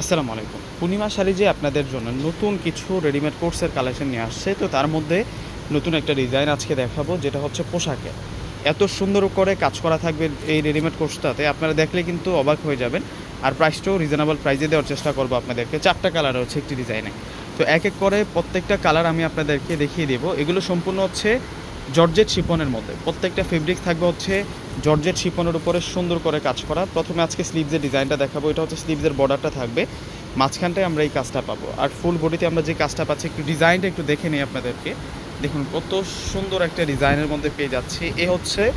আসসালামু আলাইকুম। পূর্ণিমা শাড়ি যে আপনাদের জন্য নতুন কিছু রেডিমেড কোর্সের কালেকশন নিয়ে আসছে, তো তার মধ্যে নতুন একটা ডিজাইন আজকে দেখাবো, যেটা হচ্ছে পোশাকে। এত সুন্দর করে কাজ করা থাকবে এই রেডিমেড কোর্সটাতে আপনারা দেখলে কিন্তু অবাক হয়ে যাবেন। আর প্রাইসটাও রিজনেবল প্রাইসে দেওয়ার চেষ্টা করব আপনাদেরকে। চারটা কালার হচ্ছে একটি ডিজাইনে তো এক এক করে প্রত্যেকটা কালার আমি আপনাদেরকে দেখিয়ে দেবো। এগুলো সম্পূর্ণ হচ্ছে জর্জেট শিপনের মধ্যে। প্রত্যেকটা ফেব্রিক থাকবে হচ্ছে জর্জেট শিপনের উপরে সুন্দর করে কাজ করা। প্রথমে আজকে স্লিভসের ডিজাইনটা দেখাবো। এটা হচ্ছে স্লিভসের বর্ডারটা থাকবে। মাঝখানটায় আমরা এই কাজটা পাবো। আর ফুল বডিতে আমরা যে কাজটা পাচ্ছি, একটু ডিজাইনটা একটু দেখে নিই আপনাদেরকে। দেখুন, কত সুন্দর একটা ডিজাইনের মধ্যে পেয়ে যাচ্ছি। এ হচ্ছে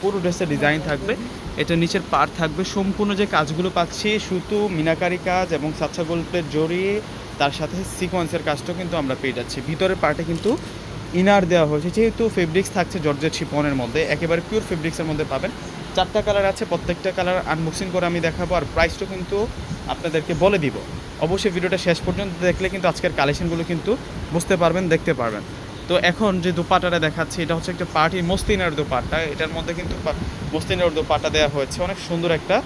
পুরো ড্রেসের ডিজাইন থাকবে। এটা নিচের পার থাকবে। সম্পূর্ণ যে কাজগুলো পাচ্ছি, সুতো, মিনাকারি কাজ এবং সাচ্চা গল্পের জড়িয়ে তার সাথে সিকোয়েন্সের কাজটাও কিন্তু আমরা পেয়ে যাচ্ছি। ভিতরের পার্টে কিন্তু ইনার দেওয়া হয়েছে, যেহেতু ফেব্রিক্স থাকছে জর্জের শিপনের মধ্যে, একেবারে পিওর ফেব্রিক্সের মধ্যে পাবেন। চারটা কালার আছে, প্রত্যেকটা কালার আনবক্সিং করে আমি দেখাবো, আর প্রাইসটা কিন্তু আপনাদেরকে বলে দিব। অবশ্যই ভিডিওটা শেষ পর্যন্ত দেখলে কিন্তু আজকের কালেকশনগুলো কিন্তু বুঝতে পারবেন, দেখতে পারবেন। তো এখন যে দুপাটাটা দেখাচ্ছি, এটা হচ্ছে একটা পার্টি মস্তিনার দুপাট্টা। এটার মধ্যে কিন্তু মস্তিনার দুপাট্টা দেওয়া হয়েছে। অনেক সুন্দর একটা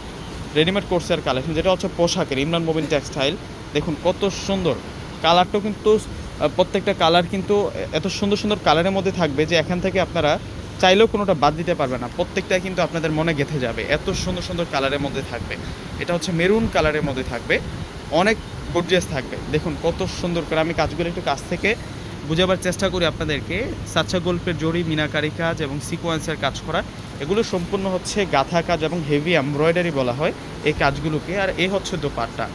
রেডিমেড কোর্সের কালেকশন যেটা হচ্ছে পোশাকের, ইমরান মোবিন টেক্সটাইল দেখুন কত সুন্দর। কালারটাও কিন্তু প্রত্যেকটা কালার কিন্তু এত সুন্দর সুন্দর কালারের মধ্যে থাকবে যে এখান থেকে আপনারা চাইলেও কোনোটা বাদ দিতে পারবে না। প্রত্যেকটাই কিন্তু আপনাদের মনে গেঁথে যাবে। এত সুন্দর সুন্দর কালারের মধ্যে থাকবে। এটা হচ্ছে মেরুন কালারের মধ্যে থাকবে। অনেক গর্জিয়াস থাকবে। দেখুন কত সুন্দর করে আমি কাজগুলো একটু কাছ থেকে বোঝাবার চেষ্টা করি আপনাদেরকে। সাচ্চা গল্পের জড়ি মিনাকারি কাজ এবং সিকোয়েন্সের কাজ করা, এগুলো সম্পূর্ণ হচ্ছে গাঁথা কাজ এবং হেভি এমব্রয়ডারি বলা হয় এই কাজগুলোকে। আর এ হচ্ছে দোপাট্টা।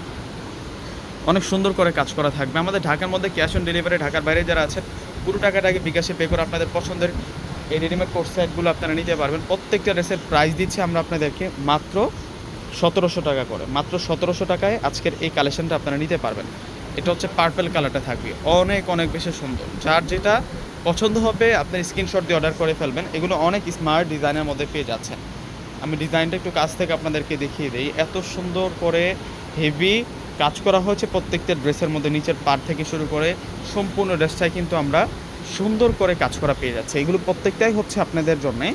অনেক সুন্দর করে কাজ করা থাকবে। আমাদের ঢাকার মধ্যে ক্যাশ অন ডেলিভারি ঢাকার বাইরে যারা আছেন, পুরো টাকাটাকে বিকাশে পে করে আপনাদের পছন্দের এই রেডিমেড কোর্স সেটগুলো আপনারা নিতে পারবেন। প্রত্যেকটা ড্রেসের প্রাইস দিচ্ছে আমরা আপনাদেরকে মাত্র সতেরোশো টাকা করে। মাত্র সতেরোশো টাকায় আজকের এই কালেকশনটা আপনারা নিতে পারবেন। এটা হচ্ছে পার্পেল কালারটা থাকবে। অনেক অনেক বেশি সুন্দর। যার যেটা পছন্দ হবে আপনি স্ক্রিনশট দিয়ে অর্ডার করে ফেলবেন। এগুলো অনেক স্মার্ট ডিজাইনের মধ্যে পেয়ে যাচ্ছেন। আমি ডিজাইনটা একটু কাছ থেকে আপনাদেরকে দেখিয়ে দিই। এত সুন্দর করে হেভি কাজ করা হয়েছে। প্রত্যেকটা ড্রেসের মধ্যে নিচের পার থেকে শুরু করে সম্পূর্ণ ড্রেসটাই কিন্তু আমরা সুন্দর করে কাজ করা পেয়ে যাচ্ছে। এগুলো প্রত্যেকটাই হচ্ছে আপনাদের জন্যে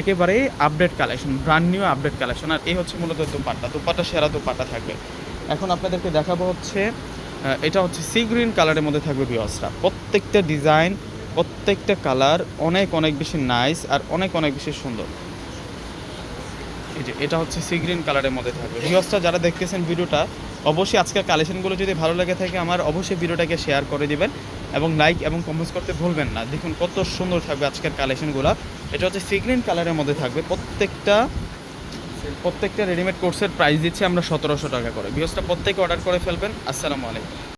একেবারেই update collection brand new update collection আর এই হচ্ছে মূলত দুপাট্টা দুপাট্টা, সেরা দুপাট্টা থাকবে। এখন আপনাদেরকে দেখাবো হচ্ছে এটা হচ্ছে সি গ্রিন কালারের মধ্যে থাকবে বিওসটা প্রত্যেকটা ডিজাইন প্রত্যেকটা কালার অনেক অনেক বেশি নাইস আর অনেক অনেক বেশি সুন্দর। এই যে, এটা হচ্ছে সি গ্রিন কালারের মধ্যে থাকবে। ভিউয়ার্সটা যারা দেখতেছেন ভিডিওটা অবশ্যই আজকের কালেকশনগুলো যদি ভালো লাগে থাকে আমার অবশ্যই ভিডিওটাকে শেয়ার করে দিবেন এবং লাইক এবং কমেন্টস করতে ভুলবেন না। দেখুন কত সুন্দর থাকবে আজকের কালেকশনগুলো এটা হচ্ছে সিগ্রিন কালারের মধ্যে থাকবে। প্রত্যেকটা প্রত্যেকটা রেডিমেড কোর্সের প্রাইস দিচ্ছি আমরা সতেরোশো টাকা করে। বিহসটা প্রত্যেকে অর্ডার করে ফেলবেন। আসসালামু আলাইকুম।